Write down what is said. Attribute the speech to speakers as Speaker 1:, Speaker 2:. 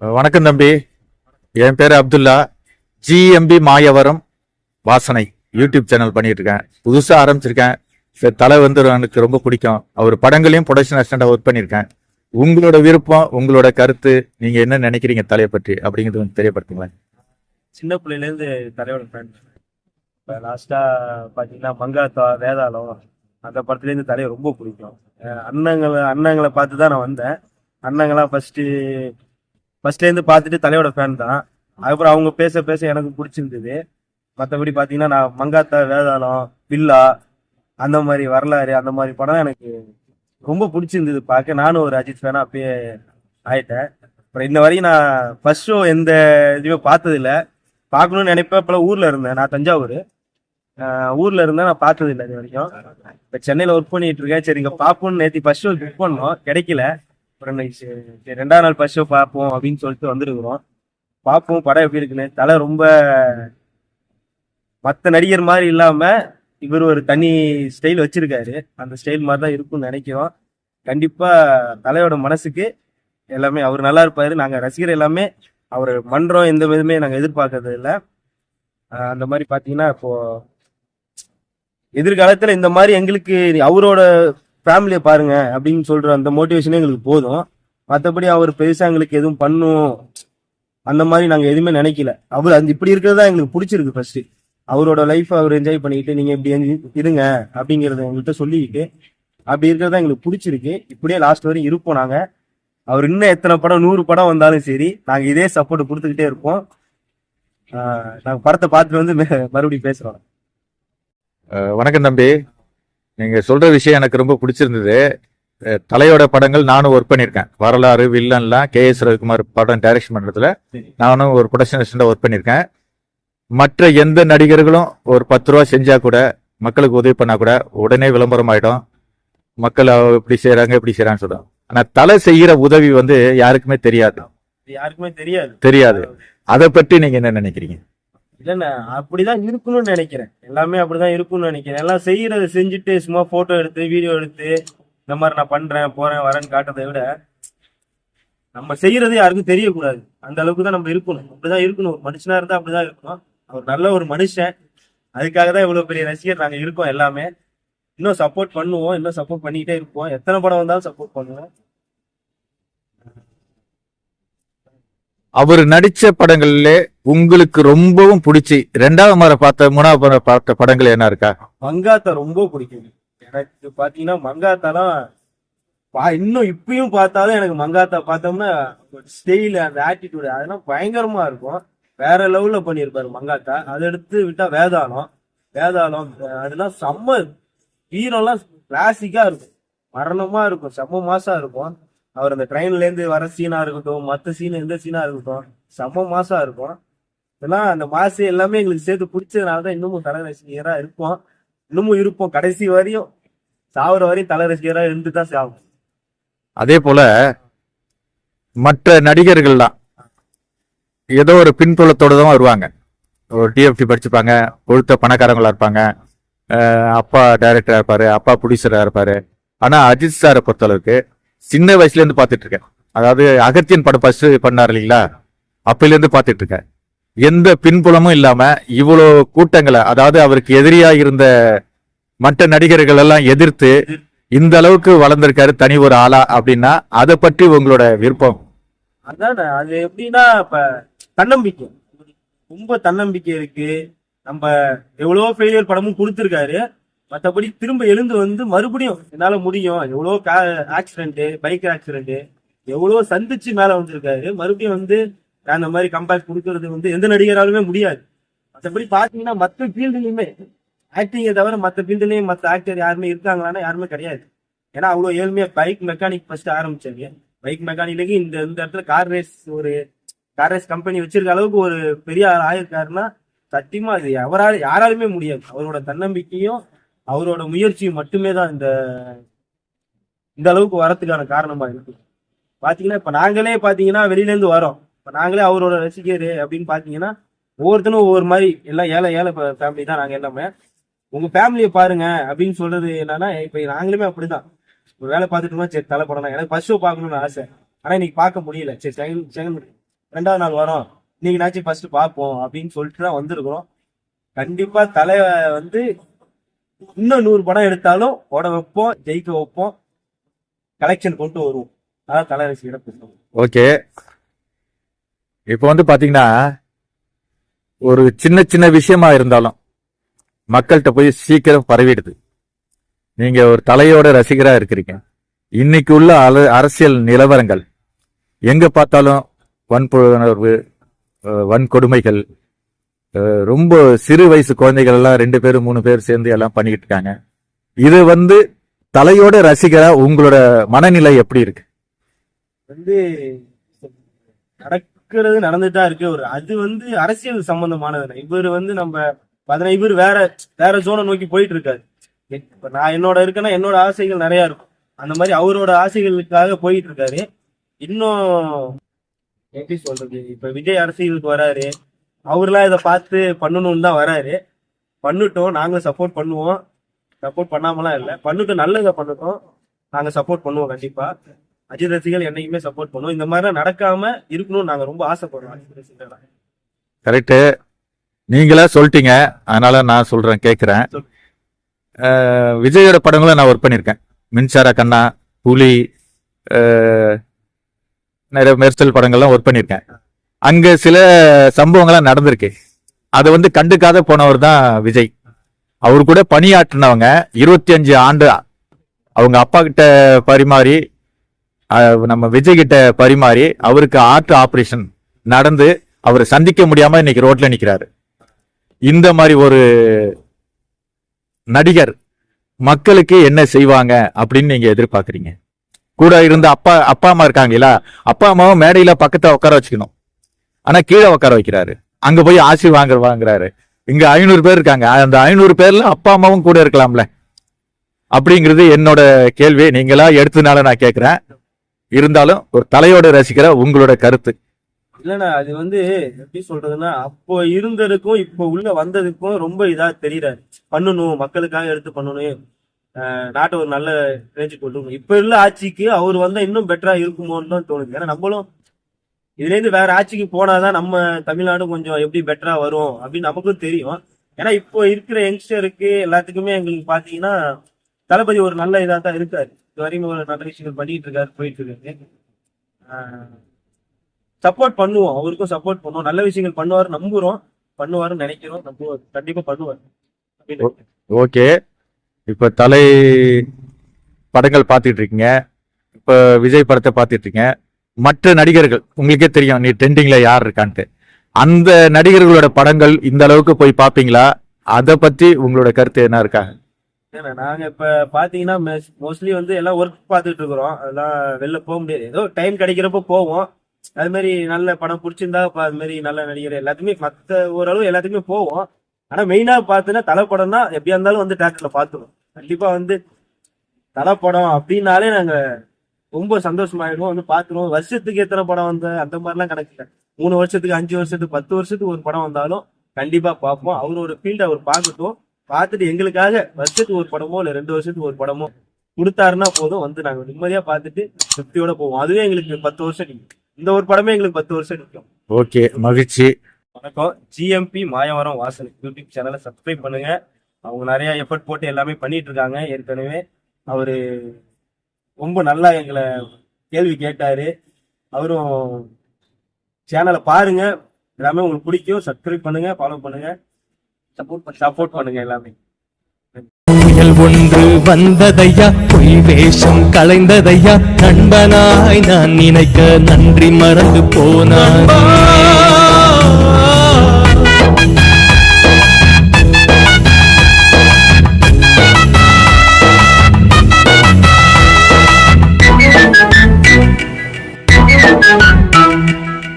Speaker 1: வணக்கம் தம்பி. என் பேர் அப்துல்லா. ஜிஎம்பி மாயவரம் வாசனை யூடியூப் சேனல் பண்ணிட்டு இருக்கேன் புதுசாக ஆரம்பிச்சிருக்கேன் தலை வந்து எனக்கு ரொம்ப பிடிக்கும். அவர் படங்களையும் ப்ரொடக்ஷன் அசிஸ்டண்டாக ஒர்க் பண்ணியிருக்கேன் உங்களோட விருப்பம் உங்களோட கருத்து நீங்க என்ன நினைக்கிறீங்க தலையை பற்றி அப்படிங்கிறது வந்து தெரியப்படுத்துங்களேன்.
Speaker 2: சின்ன பிள்ளையிலேருந்து தலையோட ஃபேன் இப்போ லாஸ்ட்டாக பார்த்தீங்கன்னா மங்காத்தா வேதாளம் அந்த படத்துலேருந்து தலையை ரொம்ப பிடிக்கும். அண்ணங்களை அண்ணங்களை பார்த்து தான் நான் வந்தேன். அண்ணங்களாம் ஃபஸ்ட்டு ஃபஸ்ட்லேருந்து பார்த்துட்டு தலையோட ஃபேன் தான். அதுக்கப்புறம் அவங்க பேச பேச எனக்கு பிடிச்சிருந்தது. மற்றபடி பார்த்தீங்கன்னா நான் மங்காத்தா வேதாளம் பில்லா அந்த மாதிரி வரலாறு அந்த மாதிரி படம் எனக்கு ரொம்ப பிடிச்சிருந்தது பார்க்க. நானும் ஒரு அஜித் ஃபேனாக அப்பயே ஆயிட்டேன். அப்புறம் இன்ன வரைக்கும் நான் ஃபர்ஸ்ட் ஷோ எந்த இதுவுமே பார்த்ததில்ல. பார்க்கணும்னு நினைப்பேன். இப்போலாம் ஊரில் இருந்தேன். நான் தஞ்சாவூர். ஊரில் இருந்தேன். நான் பார்த்ததில்லை இது வரைக்கும். இப்போ சென்னையில் ஒர்க் பண்ணிட்டு இருக்கேன். சரி இங்கே பார்ப்போம்னு நேற்று ஃபர்ஸ்ட் ஷோ புக் பண்ணோம். கிடைக்கல. அப்புறம் சரி, ரெண்டாவது நாள் ஃபர்ஸ்ட் ஷோ பார்ப்போம் அப்படின்னு சொல்லிட்டு வந்துருக்குறோம். பார்ப்போம் படம் எப்படி இருக்குன்னு. தலை ரொம்ப மற்ற நடிகர் மாதிரி இல்லாம இவர் ஒரு தனி ஸ்டைல் வச்சிருக்காரு. அந்த ஸ்டைல் மாதிரி தான் இருக்கும்னு நினைக்கிறோம். கண்டிப்பா தலையோட மனசுக்கு எல்லாமே அவர் நல்லா இருப்பாரு. நாங்க ரசிகர் எல்லாமே அவர் மன்றம் எந்த விதமே நாங்க எதிர்பார்க்கறது இல்லை. அந்த மாதிரி பாத்தீங்கன்னா இப்போ எதிர்காலத்துல இந்த மாதிரி எங்களுக்கு அவரோட ஃபேமிலியை பாருங்க அப்படின்னு சொல்ற அந்த மோட்டிவேஷனே எங்களுக்கு போதும். மற்றபடி அவர் பெருசாக எங்களுக்கு எதுவும் பண்ணும். அந்த மாதிரி நாங்கள் எதுவுமே நினைக்கல. அவர் அந்த இப்படி இருக்கிறது தான் எங்களுக்கு பிடிச்சிருக்கு ஃபர்ஸ்ட் அவரோட லைஃப் அவர் என்ஜாய் பண்ணிக்கிட்டு நீங்க இப்படி இருங்க அப்படிங்கறத எங்கள்கிட்ட சொல்லிக்கிட்டு அப்படி இருக்கிறதா எங்களுக்கு பிடிச்சிருக்கு. இப்படியே லாஸ்ட் வரையும் இருப்போம் நாங்க. அவர் இன்னும் எத்தனை படம் நூறு படம் வந்தாலும் சரி நாங்க இதே சப்போர்ட் கொடுத்துக்கிட்டே இருப்போம். நாங்கள் படத்தை பார்த்துட்டு வந்து மே- மறுபடியும் பேசுறோம்.
Speaker 1: வணக்கம் தம்பி. நீங்க சொல்ற விஷயம் எனக்கு ரொம்ப பிடிச்சிருந்தது. தலையோட படங்கள் நானும் ஒர்க் பண்ணியிருக்கேன். வரலாறு வில்லன்லாம் கே எஸ் ரவிக்குமார் படம் டைரக்ஷன் பண்றதுல நானும் ஒரு ப்ரொடக்ஷன் அசிஸ்டண்டா ஒர்க் பண்ணியிருக்கேன். மற்ற எந்த நடிகர்களும் ஒரு பத்து ரூபா செஞ்சா கூட மக்களுக்கு உதவி பண்ணா கூட உடனே விளம்பரம் ஆயிடும். மக்கள் இப்படி செய்றாங்க இப்படி செய்றான்னு சொல்றாங்க. ஆனா தலை செய்யற உதவி வந்து யாருக்குமே தெரியாது.
Speaker 2: யாருக்குமே தெரியாது.
Speaker 1: தெரியாது. அதை பற்றி நீங்க என்ன நினைக்கிறீங்க?
Speaker 2: இல்லைண்ணா அப்படிதான் இருக்கணும்னு நினைக்கிறேன். எல்லாமே அப்படிதான் இருக்கும்னு நினைக்கிறேன். எல்லாம் செய்யறதை செஞ்சுட்டு சும்மா போட்டோ எடுத்து வீடியோ எடுத்து இந்த மாதிரி நான் பண்றேன் போறேன் வரேன்னு காட்டுறதை விட நம்ம செய்யறது யாருக்கும் தெரியக்கூடாது. அந்த அளவுக்கு தான் நம்ம இருக்கணும். அப்படிதான் இருக்கணும். ஒரு மனுஷனா இருந்தா அப்படிதான் இருக்கணும். அவர் நல்ல ஒரு மனுஷன். அதுக்காக தான் இவ்வளவு பெரிய ரசிகர் நாங்க இருக்கோம் எல்லாமே. இன்னும் சப்போர்ட் பண்ணுவோம். இன்னும் சப்போர்ட் பண்ணிக்கிட்டே இருப்போம். எத்தனை படம் வந்தாலும் சப்போர்ட் பண்ணுவோம்.
Speaker 1: அவர் நடிச்ச படங்கள்ல உங்களுக்கு ரொம்பவும் பிடிச்சி ரெண்டாவது முறை பார்த்த மூணாவது முறை பார்த்த படங்கள் என்ன இருக்கா?
Speaker 2: மங்காத்தா ரொம்ப பிடிக்கும். எனக்கு பாத்தீங்கன்னா மங்காத்தாலாம் பா இன்னும் இப்பயும் பார்த்தாலும் எனக்கு மங்காத்தா பார்த்தோம்னா ஸ்டைல் அந்த ஆட்டிடியூடு அதெல்லாம் பயங்கரமா இருக்கும். வேற லெவல்ல பண்ணியிருப்பாரு மங்காத்தா. அதை எடுத்து விட்டா வேதாளம். வேதாளம் அதெல்லாம் செம்ம ஹீரோலாம் கிளாசிக்கா இருக்கும். மரணமா இருக்கும் செம்ம மாசா இருக்கும். அவர் அந்த ட்ரெயின்ல இருந்து வர சீனா இருக்கட்டும் மத்த சீன் எந்த சீனா இருக்கட்டும் செம்ம மாசா இருக்கும். இதெல்லாம் அந்த மாசு எல்லாமே எங்களுக்கு சேர்த்து பிடிச்சதுனால தான் இன்னமும் தலை ரசிகரா இருப்போம். இன்னமும் இருப்போம். கடைசி வரையும் சாவர வரையும் தலை ரசிகரா இருந்து தான் சாகும்
Speaker 1: அதே போல மற்ற நடிகர்கள்லாம் ஏதோ ஒரு பின்புலத்தோடு தான் வருவாங்க. ஒரு டிஎஃப்டி படிச்சுப்பாங்க ஒழுத்த பணக்காரங்களா இருப்பாங்க. அப்பா டைரக்டரா இருப்பாரு அப்பா ப்ரொடியூசரா இருப்பாரு. ஆனா அஜித் சாரை பொறுத்தளவுக்கு சின்ன வயசுல இருந்து பார்த்துட்டு இருக்கேன் அதாவது அகத்தியன் படம் ஃபர்ஸ்ட் பண்ணார் இல்லைங்களா? அப்பையில இருந்து பார்த்துட்டு இருக்கேன் எந்த பின்புலமும் இல்லாம இவ்வளோ கூட்டங்களை அதாவது அவருக்கு எதிரியா இருந்த மற்ற நடிகர்கள் எல்லாம் எதிர்த்து இந்த அளவுக்கு வளர்ந்திருக்காரு தனி ஒரு ஆளா அப்படின்னா அதை பற்றி உங்களோட விருப்பம்?
Speaker 2: அதான் அது எப்படின்னா இப்ப தன்னம்பிக்கை. ரொம்ப தன்னம்பிக்கை இருக்கு. நம்ம எவ்வளவோ ஃபெயிலியர் படமும் கொடுத்துருக்காரு. மற்றபடி திரும்ப எழுந்து வந்து மறுபடியும் என்னால முடியும். எவ்வளோ ஆக்சிடென்ட் பைக் ஆக்சிடென்ட் எவ்வளோ சந்திச்சு மேல வந்திருக்காரு. மறுபடியும் வந்து நான் அந்த மாதிரி கம்பேக் கொடுக்கறது வந்து எந்த நடிகராலுமே முடியாது. மற்றபடி பாத்தீங்கன்னா மற்ற ஃபீல்டுலயுமே ஆக்டிங்கை தவிர மற்ற ஃபீல்டுலயும் மற்ற ஆக்டர் யாருமே இருக்காங்களான்னா யாருமே கிடையாது. ஏன்னா அவ்வளோ ஏழ்மையா பைக் மெக்கானிக் ஃபர்ஸ்ட் ஆரம்பிச்சாங்க. பைக் மெக்கானிக்கு இந்த இந்த இடத்துல கார் ரேஸ் ஒரு கார் ரேஸ் கம்பெனி வச்சிருக்க அளவுக்கு ஒரு பெரிய ஆள் ஆயிருக்காருன்னா சத்தியமா அது எவரால யாராலுமே முடியாது. அவரோட தன்னம்பிக்கையும் அவரோட முயற்சியும் மட்டுமே தான் இந்த இந்த அளவுக்கு வரத்துக்கான காரணமா இருக்கு. பாத்தீங்கன்னா இப்ப நாங்களே பாத்தீங்கன்னா வெளியில இருந்து வரோம். இப்ப நாங்களே அவரோட ரசிகர் அப்படின்னு பாத்தீங்கன்னா ஒவ்வொருத்தனும் ஒவ்வொரு மாதிரி எல்லாம் ஏழை ஏழை ஃபேமிலி தான் நாங்க எல்லாமே. உங்க ஃபேமிலியை பாருங்க அப்படின்னு சொல்றது என்னன்னா இப்ப நாங்களுமே அப்படிதான். ஒரு வேலை பார்த்துட்டு சரி தலை படம் எனக்கு பஸ் ஷோ பார்க்கணும்னு ஆசை. ஆனா இன்னைக்கு பார்க்க முடியல. சரி செகண்ட் செகண்ட் ரெண்டாவது நாள் வரோம். இன்னைக்குனாச்சும் ஃபர்ஸ்ட் பார்ப்போம் அப்படின்னு சொல்லிட்டு தான் வந்திருக்கிறோம். கண்டிப்பா தலை வந்து இன்னும் நூறு படம் எடுத்தாலும் ஓட வைப்போம் ஜெயிக்க வைப்போம். கலெக்ஷன் கொண்டு வருவோம். அதான் தலை பேசுவோம்
Speaker 1: ஓகே. இப்போ வந்து பாத்தீங்கன்னா ஒரு சின்ன சின்ன விஷயமா இருந்தாலும் மக்கள்கிட்ட போய் சீக்கிரம் பரவிடுது. நீங்க ஒரு தலையோட ரசிகரா இருக்கிறீங்க. இன்னைக்கு உள்ள அல- அரசியல் நிலவரங்கள். எங்க பார்த்தாலும் வன்புணர்வு வன்கொடுமைகள் ரொம்ப சிறு வயசு குழந்தைகள் எல்லாம் ரெண்டு பேரும் மூணு பேர் சேர்ந்து எல்லாம் பண்ணிக்கிட்டு இருக்காங்க. இது வந்து தலையோட ரசிகரா உங்களோட மனநிலை எப்படி இருக்கு?
Speaker 2: வந்து நடக்கிறது நடந்துட்டா இருக்கு. ஒரு அது வந்து அரசியல் சம்பந்தமானது இவர் வந்து நம்ம பதினா இவர் வேற வேற ஜோனை நோக்கி போயிட்டு இருக்காரு இப்ப நான் என்னோட இருக்கேன்னா என்னோட ஆசைகள் நிறைய இருக்கும். அந்த மாதிரி அவரோட ஆசைகளுக்காக போயிட்டு இருக்காரு இன்னும் எப்படி சொல்றது? இப்ப விஜய் அரசியலுக்கு வராரு. அவர்லாம் இதை பார்த்து பண்ணணும்னு தான் வராரு. பண்ணட்டும் நாங்களும் சப்போர்ட் பண்ணுவோம். சப்போர்ட் பண்ணாமலாம் இல்லை. பண்ணட்டும் நல்லதை பண்ணட்டும். நாங்க சப்போர்ட் பண்ணுவோம் கண்டிப்பா. அஜித் ரசிகர்கள் என்னைக்குமே சப்போர்ட் பண்ணுவோம். இந்த மாதிரிலாம் நடக்காம இருக்கணும்னு நாங்க ரொம்ப ஆசைப்படுறோம் அஜித் ரசிகர்களா.
Speaker 1: கரெக்டு நீங்களா சொல்லிட்டீங்க. அதனால நான் சொல்றேன் கேட்குறேன். விஜயோட படங்களும் நான் ஒர்க் பண்ணியிருக்கேன். மின்சார கண்ணா புலி நிறைய மெர்சல் படங்கள்லாம் ஒர்க் பண்ணியிருக்கேன். அங்க சில சம்பவங்கள்லாம் நடந்திருக்கு. அதை வந்து கண்டுக்காத போனவர் தான் விஜய். அவர் கூட பணியாற்றினவங்க இருபத்தி அஞ்சு ஆண்டு அவங்க அப்பா கிட்ட பரிமாறி நம்ம விஜய் கிட்ட பரிமாறி அவருக்கு ஆர்ட் ஆபரேஷன் நடந்து அவரை சந்திக்க முடியாம இன்னைக்கு ரோட்ல நிக்கிறாரு. இந்த மாதிரி ஒரு நடிகர் மக்களுக்கு என்ன செய்வாங்க அப்படின்னு நீங்க எதிர்பார்க்குறீங்க? கூட இருந்த அப்பா அப்பா அம்மா இருக்காங்களா அப்பா அம்மாவும் மேடையில பக்கத்தை உட்கார வச்சுக்கணும். ஆனா கீழே உட்கார வைக்கிறாரு. அங்க போய் ஆசி வாங்குற வாங்குறாரு. இங்க ஐநூறு பேர் இருக்காங்க. அந்த ஐநூறு பேர்ல அப்பா அம்மாவும் கூட இருக்கலாம்ல. அப்படிங்கிறது என்னோட கேள்வி. நீங்களா எடுத்ததுனால நான் கேட்கிறேன் இருந்தாலும் ஒரு தலையோட ரசிக்கிற உங்களோட கருத்து.
Speaker 2: இல்லைண்ணா அது வந்து எப்படி சொல்றதுன்னா அப்போ இருந்ததுக்கும் இப்போ உள்ள வந்ததுக்கும் ரொம்ப இதா தெரியறாரு. பண்ணணும் மக்களுக்காக எடுத்து பண்ணணும். நாட்டை ஒரு நல்ல ரேஞ்சு கொண்டு இப்போ இப்ப உள்ள ஆட்சிக்கு அவர் வந்தா இன்னும் பெட்டரா இருக்குமோன்னு தான் தோணுது. ஏன்னா நம்மளும் இதுல இருந்து வேற ஆட்சிக்கு போனாதான் நம்ம தமிழ்நாடு கொஞ்சம் எப்படி பெட்டரா வரும் அப்படின்னு நமக்கும் தெரியும். ஏன்னா இப்போ இருக்கிற யங்ஸ்டருக்கு எல்லாத்துக்குமே எங்களுக்கு பாத்தீங்கன்னா தளபதி ஒரு நல்ல இதா தான் இருக்காரு. இது வரைக்கும் ஒரு நல்ல விஷயங்கள் பண்ணிட்டு இருக்காரு போயிட்டு இருக்காரு. சப்போர்ட் பண்ணுவோம். அவருக்கும் சப்போர்ட் பண்ணுவோம். நல்ல விஷயங்கள் பண்ணுவாரு நம்புறோம். பண்ணுவாருன்னு நினைக்கிறோம். நம்புவோம் கண்டிப்பா பண்ணுவார்.
Speaker 1: ஓகே. இப்ப தலை படங்கள் பார்த்துட்டு இருக்கீங்க. இப்ப விஜய் படத்தை பார்த்துட்டு இருக்கீங்க. மற்ற நடிகர்கள் உங்களுக்கே தெரியும் நீ ட்ரெண்டிங்ல யார் இருக்கான்ட்டு. அந்த நடிகர்களோட படங்கள் இந்த அளவுக்கு போய் பார்ப்பீங்களா அதை பத்தி உங்களோட கருத்து என்ன இருக்கா?
Speaker 2: ஏன்னா நாங்க இப்ப பாத்தீங்கன்னா மோஸ்ட்லி வந்து எல்லாம் ஒர்க் பார்த்துட்டு இருக்கிறோம். அதெல்லாம் வெளில போக முடியாது. ஏதோ டைம் கிடைக்கிறப்ப போவோம். அது மாதிரி நல்ல படம் பிடிச்சிருந்தா அது மாதிரி நல்ல நடிகர் எல்லாத்துக்குமே மத்த ஓரளவு எல்லாத்துக்குமே போவோம். ஆனா மெயினா பாத்தீங்கன்னா தலை படம் தான் எப்படியா இருந்தாலும் வந்து தேட்டர்ல பாத்துருவோம். கண்டிப்பா வந்து தலை படம் அப்படின்னாலே நாங்க ரொம்ப சந்தோஷமாயிடுவோம். வந்து பாத்துருவோம் வருஷத்துக்கு எத்தனை படம் வந்த அந்த மாதிரிலாம் கணக்கு இல்ல மூணு வருஷத்துக்கு அஞ்சு வருஷத்துக்கு பத்து வருஷத்துக்கு ஒரு படம் வந்தாலும் கண்டிப்பா பார்ப்போம். அவர் ஒரு ஃபீல்ட் அவர் பார்க்கட்டும். பார்த்துட்டு எங்களுக்காக வருஷத்துக்கு ஒரு படமோ இல்ல ரெண்டு வருஷத்துக்கு ஒரு படமோ கொடுத்தாருன்னா போதும். வந்து நாங்க நிம்மதியா பார்த்துட்டு திருப்தியோட போவோம். அதுவே எங்களுக்கு பத்து வருஷம் நிற்கும் இந்த ஒரு படமே எங்களுக்கு பத்து வருஷம் நிற்கும்
Speaker 1: ஓகே மகிழ்ச்சி.
Speaker 2: வணக்கம். ஜிஎம்பி மாயவரம் வாசல் யூடியூப் சேனலை சப்ஸ்கிரைப் பண்ணுங்க. அவங்க நிறைய எஃபர்ட் போட்டு எல்லாமே பண்ணிட்டு இருக்காங்க. ஏற்கனவே அவரு ரொம்ப நல்லா எங்களை கேள்வி கேட்டாரு. அவரும் சேனலை பாருங்க. எல்லாமே உங்களுக்கு பிடிக்கும். சப்ஸ்கிரைப் பண்ணுங்க ஃபாலோ பண்ணுங்க. சப்போர்ட் சப்போர்ட் பண்ணுங்க எல்லாமே.
Speaker 3: ஒன்று வந்ததையா? பொய் வேஷம் களைந்ததையா நண்பனாய் நான் நினைக்க நன்றி மறந்து போனான்.